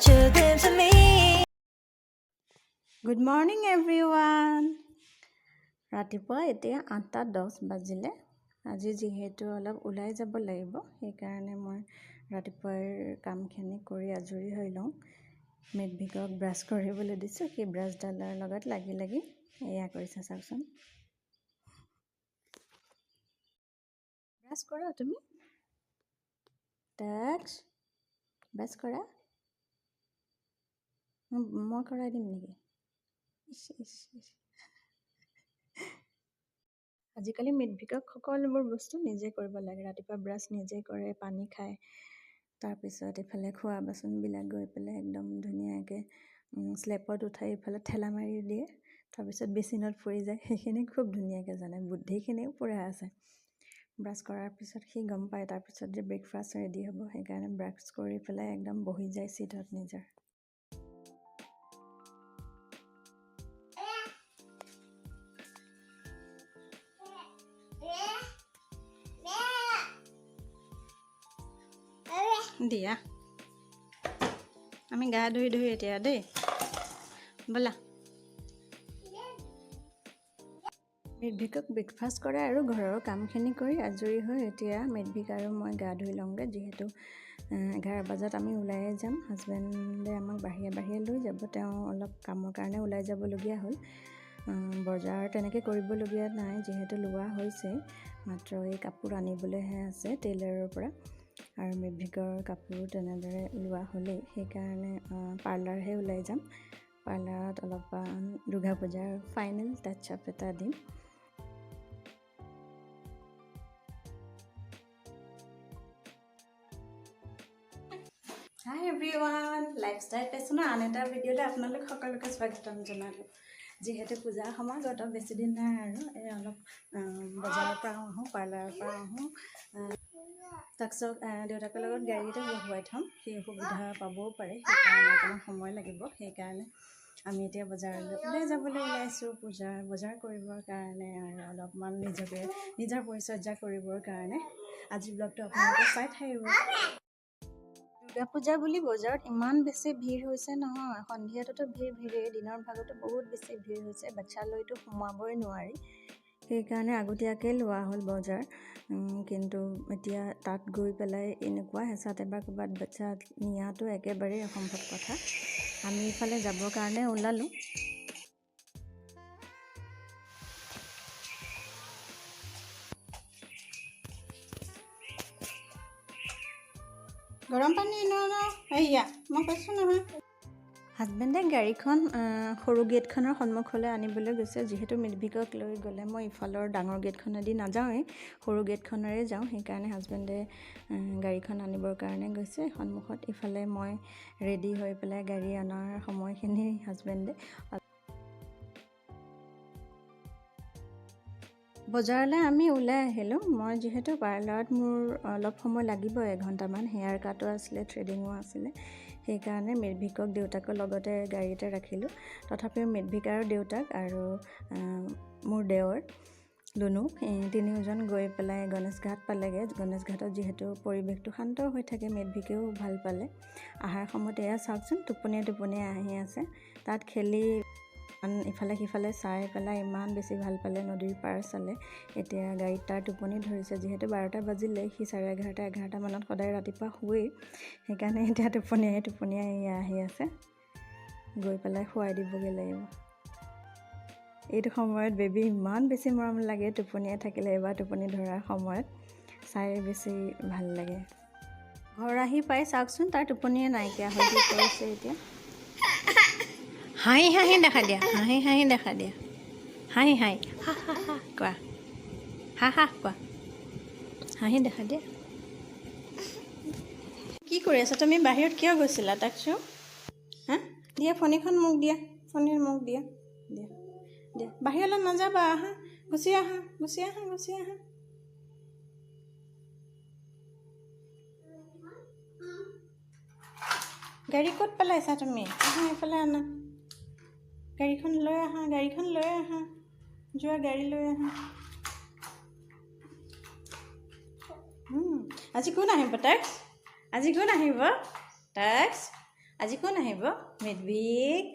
catch a glimpse of me. Good morning everyone ৰাতিপুৱা এতিয়া আঠটা দহ বাজিলে। আজি যিহেতু অলপ ওলাই যাব লাগিব সেইকাৰণে মই ৰাতিপুৱাৰ কামখিনি কৰি আজৰি হৈ লওঁ। মেডভিকক ব্ৰাছ কৰিবলৈ দিছোঁ সেই ব্ৰাছডালৰ লগত লাগি লাগি এয়া কৰিছে চাওকচোন। ব্ৰাছ কৰা তুমি? ব্ৰাছ কৰা? মই- কৰাই দিম নেকি। আজিকালি মিডভিকক সকলোবোৰ বস্তু নিজে কৰিব লাগে ৰাতিপুৱা ব্ৰাছ নিজে কৰে পানী খায় তাৰপিছত এইফালে খোৱা বাচনবিলাক গৈ পেলাই একদম ধুনীয়াকৈ শ্লেপত উঠাই ইফালে ঠেলা মাৰি দিয়ে তাৰপিছত বেচিনত পৰি যায় সেইখিনি খুব ধুনীয়াকৈ জানে বুদ্ধিখিনিও পূৰা আছে ব্ৰাছ কৰাৰ পিছত সি গম পায় তাৰপিছত যে ব্ৰেকফাষ্ট ৰেডি হ'ব সেইকাৰণে ব্ৰাছ কৰি পেলাই একদম বহি যায় চিটত নিজৰ দিয়া। আমি গা ধুই ধুই এতিয়া দেই। ব'লা। মেডভিকক ব্ৰেকফাষ্ট কৰে আৰু ঘৰৰ কামখিনি কৰি আজৰি হৈ এতিয়া মেডভিক আৰু মই গা ধুই লওঁগৈ যিহেতু এঘাৰ বজাত আমি ওলায়ে যাম। হাজবেণ্ডে আমাক বাহিৰে বাহিৰে লৈ যাব। তেওঁ অলপ কামৰ কাৰণে ওলাই যাবলগীয়া হ'ল। বজাৰ তেনেকৈ কৰিবলগীয়া নাই যিহেতু লোৱা হৈছে। মাত্ৰ এই কাপোৰ আনিবলৈহে আছে টেইলাৰৰ পৰা। আৰু মেভিকৰ কাপোৰ তেনেদৰে লোৱা হ'লেই সেইকাৰণে পাৰ্লাৰহে ওলাই যাম। পাৰ্লাৰত অলপমান দুৰ্গা পূজাৰ ফাইনেল টাচ আপ এটা দিম। হাই এভৰিৱান লাইফষ্টাইল ফেশ্বনৰ আন এটা ভিডিঅ'লৈ আপোনালোক সকলোকে স্বাগতম জনালোঁ। যিহেতু পূজাৰ সমাগত বেছি দিন নাই আৰু এই অলপ বজাৰৰ পৰা আহোঁ পাৰ্লাৰৰ পৰা আহোঁ তাৰপিছত দেউতাকৰ লগত গাড়ীতে বহুৱাই থ'ম সেই সুবিধা পাবও পাৰে সেইকাৰণে অকণমান সময় লাগিব সেইকাৰণে আমি এতিয়া বজাৰলৈ ওলাই যাবলৈ ওলাইছোঁ পূজাৰ বজাৰ কৰিবৰ কাৰণে আৰু অলপমান নিজকে নিজৰ পৰিচৰ্যা কৰিবৰ কাৰণে। আজি ব্লগটো আপোনালোকে চাই থাকিব দুৰ্গা পূজা বুলি বজাৰত ইমান বেছি ভিৰ হৈছে নহয়। সন্ধিয়াটোতো ভিৰ ভিৰেই দিনৰ ভাগতো বহুত বেছি ভিৰ হৈছে বাচ্ছালৈতো সোমাবই নোৱাৰি। সেইকাৰণে আগতীয়াকৈ লোৱা হ'ল বজাৰ। কিন্তু এতিয়া তাত গৈ পেলাই এনেকুৱা হেঁচাতে বা ক'ৰবাত বাচ্ছা নিয়াটো একেবাৰেই অসম্ভৱ কথা। আমি ইফালে যাবৰ কাৰণে ওলালোঁ। গৰম পানী এয়া মই কৈছোঁ নহয়। হাজবেণ্ডে গাড়ীখন সৰু গেটখনৰ সন্মুখলৈ আনিবলৈ গৈছে। যিহেতু মিডভিকক লৈ গ'লে মই ইফালৰ ডাঙৰ গেটখনেদি নাযাওঁৱেই সৰু গেটখনেৰে যাওঁ। সেইকাৰণে হাজবেণ্ডে গাড়ীখন আনিবৰ কাৰণে গৈছে। সন্মুখত ইফালে মই ৰেডি হৈ পেলাই গাড়ী অনাৰ সময়খিনি হাজবেণ্ডে বজাৰলৈ আমি ওলাই আহিলোঁ। মই যিহেতু পাৰ্লাৰত মোৰ অলপ সময় লাগিব এঘণ্টামান। হেয়াৰ কাটো আছিলে থ্ৰেডিঙো আছিলে। সেইকাৰণে মেডভিকক দেউতাকৰ লগতে গাড়ীতে ৰাখিলোঁ। তথাপিও মেডভিক আৰু দেউতাক আৰু মোৰ দেৱৰ এই তিনিওজন গৈ পেলাই গণেশ ঘাট পালেগৈ। গণেশ ঘাটত যিহেতু পৰিৱেশটো শান্ত হৈ থাকে মেডভিকেও ভাল পালে। অহাৰ সময়ত এয়া চাওকচোন টোপনিয়াই টোপনিয়াই আহি আছে। তাত খেলি ইফালে সিফালে চাই পেলাই ইমান বেছি ভাল পালে নদীৰ পাৰ চালে। এতিয়া গাড়ীত তাৰ টোপনি ধৰিছে যিহেতু বাৰটা বাজিলে সি চাৰে এঘাৰটা এঘাৰটা মানত সদায় ৰাতিপুৱা শুৱেই। সেইকাৰণে এতিয়া টোপনিয়াই টোপনিয়াই এয়া আহি আছে। গৈ পেলাই শুৱাই দিবগৈ লাগিব। এইটো সময়ত বেবী ইমান বেছি মৰম লাগে টোপনিয়াই থাকিলে এবাৰ টোপনি ধৰাৰ সময়ত চাই বেছি ভাল লাগে। ঘৰ আহি পাই চাওকচোন তাৰ টোপনিয়ে নাইকিয়া হৈ কৰিছে এতিয়া? হাঁহি হাঁহি দেখা দিয়া হাঁহি হাঁহি দেখা দিয়া হাঁহি হাঁহি হা হা হা কোৱা হা হা কোৱা হাঁহি দেখা দিয়া কি কৰি আছা তুমি বাহিৰত কিয় গৈছিলা তাক চোৱা হা দিয়া ফণীখন মোক দিয়া ফণীৰ মোক দিয়া দিয়া দিয়া বাহিৰলৈ নাযাবা আহা গুচি আহা গুচি আহা গুচি আহা গাড়ী ক'ত পেলাইছা তুমি আহা এইফালে আনা গাড়ীখন লৈ আহা, গাড়ীখন লৈ আহা। যোৱা গাড়ী লৈ আহা। আজি কোন আহিব টেক্স আজি কোন আহিব? টেক্স আজি কোন আহিব? মেধবিক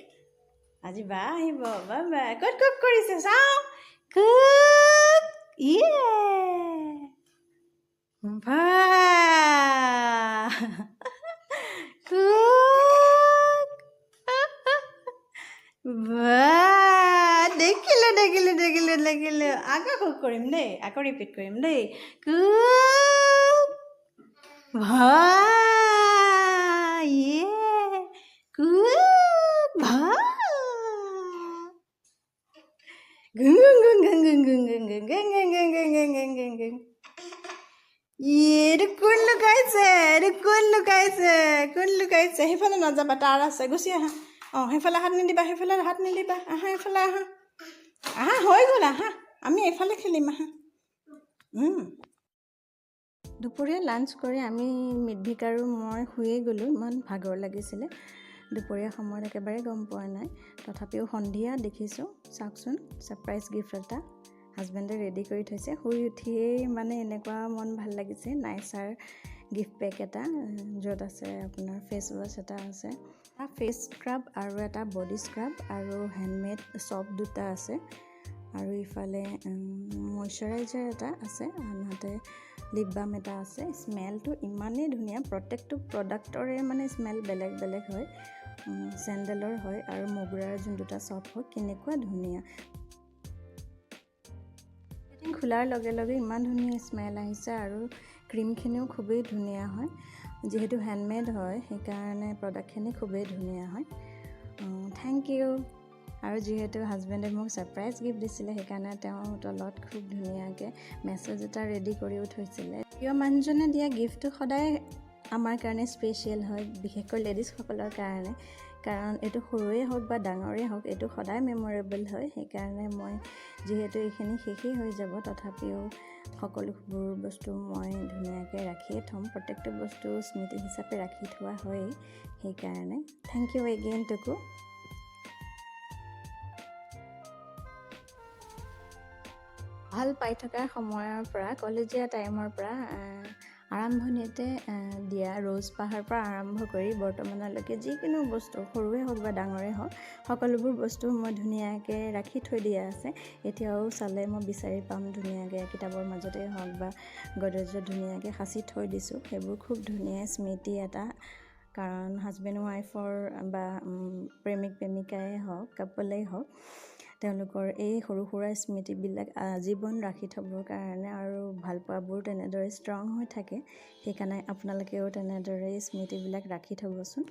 আজি বা আহিব, বা বা। ক'ত কুক কৰিছে চাওঁ। কুক ইয়ে। বা আকৌ কৰিম দেই আকৌ ৰিপিট কৰিম দেই কু কোন লুকাইছে কোন লুকাইছে কোন লুকাইছে সেইফালে নাযাবা তাৰ আছে গুচি আহা অঁ সেইফালে হাত নিদিবা সেইফালে হাত নিদিবা আহা সেইফালে আহা আহা হৈ গ'ল আহা আমি এইফালে খেলিম আহা। দুপৰীয়া লাঞ্চ কৰি আমি মিডভিক আৰু মই শুয়ে গ'লোঁ ইমান ভাগৰ লাগিছিলে। দুপৰীয়া সময়ত একেবাৰে গম পোৱা নাই। তথাপিও সন্ধিয়া দেখিছোঁ চাওকচোন ছাৰপ্ৰাইজ গিফ্ট এটা। হাজবেণ্ডে ৰেডি কৰি থৈছে। শুই উঠিয়েই মানে এনেকুৱা মন ভাল লাগিছে। নাইচাৰ গিফ্ট পেক এটা য'ত আছে আপোনাৰ ফেচ ৱাছ এটা আছে। ফেচ স্ক্ৰাব আৰু এটা বডি স্ক্ৰাব আৰু হেণ্ডমেড চপ দুটা আছে। আৰু ইফালে মইশ্চাৰাইজাৰ এটা আছে আনহাতে লিপ বাম এটা আছে। স্মেলটো ইমানেই ধুনীয়া প্ৰত্যেকটো প্ৰডাক্টৰে মানে স্মেল বেলেগ বেলেগ হয়। চেণ্ডেলৰ হয় আৰু মোগৰাৰ দুটা চপ হয় কেনেকুৱা ধুনীয়া। খোলাৰ লগে লগে ইমান ধুনীয়া স্মেল আহিছে আৰু ক্ৰীমখিনিও খুবেই ধুনীয়া হয়। যিহেতু হেণ্ডমেড হয় সেইকাৰণে প্ৰডাক্টখিনি খুবেই ধুনীয়া হয়। থেংক ইউ আৰু যিহেতু হাজবেণ্ডে মোক ছাৰপ্ৰাইজ গিফ্ট দিছিলে সেইকাৰণে তেওঁ তলত খুব ধুনীয়াকৈ মেছেজ এটা ৰেডি কৰিও থৈছিলে প্ৰিয় মানুহজনে দিয়া গিফ্টটো সদায় আমাৰ কাৰণে স্পেচিয়েল হয় বিশেষকৈ লেডিজসকলৰ কাৰণে। কাৰণ এইটো সৰুৱে হওক বা ডাঙৰেই হওক এইটো সদায় মেমৰেবল হয়। সেইকাৰণে মই যিহেতু এইখিনি শেষেই হৈ যাব তথাপিও সকলোবোৰ বস্তু মই ধুনীয়াকৈ ৰাখিয়ে থ'ম। প্ৰত্যেকটো বস্তু স্মৃতি হিচাপে ৰাখি থোৱা হয়েই। সেইকাৰণে থেংক ইউ এগেইন টুকু। ভাল পাই থকাৰ সময়ৰ পৰা কলেজীয়া টাইমৰ পৰা আৰম্ভণিতে দিয়া ৰ'জ পাহাৰ পৰা আৰম্ভ কৰি বৰ্তমানলৈকে যিকোনো বস্তু সৰুৱে হওক বা ডাঙৰেই হওক সকলোবোৰ বস্তু মই ধুনীয়াকৈ ৰাখি থৈ দিয়া আছে। এতিয়াও চালে মই বিচাৰি পাম ধুনীয়াকৈ কিতাপৰ মাজতেই হওক বা গডৰেজত ধুনীয়াকৈ সাঁচি থৈ দিছোঁ। সেইবোৰ খুব ধুনীয়া স্মৃতি এটা। কাৰণ হাজবেণ্ড ৱাইফৰ বা প্ৰেমিক প্ৰেমিকাই হওক কাপলেই হওক তেওঁলোকৰ এই সৰু সুৰা স্মৃতিবিলাক আজীৱন ৰাখি থ'বৰ কাৰণে আৰু ভালপোৱাবোৰ তেনেদৰে ষ্ট্ৰং হৈ থাকে সেইকাৰণে আপোনালোকেও তেনেদৰে স্মৃতিবিলাক ৰাখি থ'বচোন।